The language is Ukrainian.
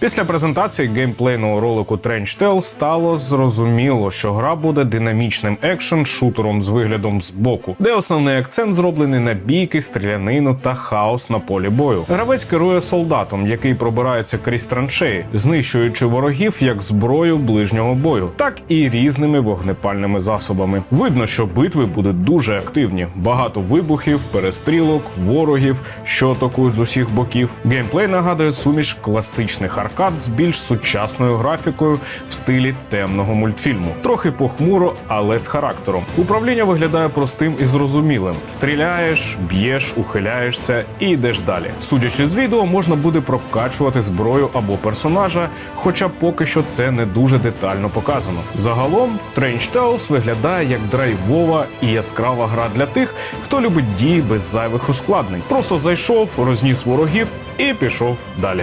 Після презентації геймплейного ролику Trench Tale стало зрозуміло, що гра буде динамічним екшен шутером з виглядом збоку, де основний акцент зроблений на бійки, стрілянину та хаос на полі бою. Гравець керує солдатом, який пробирається крізь траншеї, знищуючи ворогів як зброю ближнього бою, так і різними вогнепальними засобами. Видно, що битви будуть дуже активні. Багато вибухів, перестрілок, ворогів, що атакують з усіх боків. Геймплей нагадує суміш класичних аркад з більш сучасною графікою в стилі темного мультфільму. Трохи похмуро, але з характером. Управління виглядає простим і зрозумілим: стріляєш, б'єш, ухиляєшся і йдеш далі. Судячи з відео, можна буде прокачувати зброю або персонажа, хоча поки що це не дуже детально показано. Загалом, Trench Tales виглядає як драйвова і яскрава гра для тих, хто любить дії без зайвих ускладнень. Просто зайшов, розніс ворогів і пішов далі.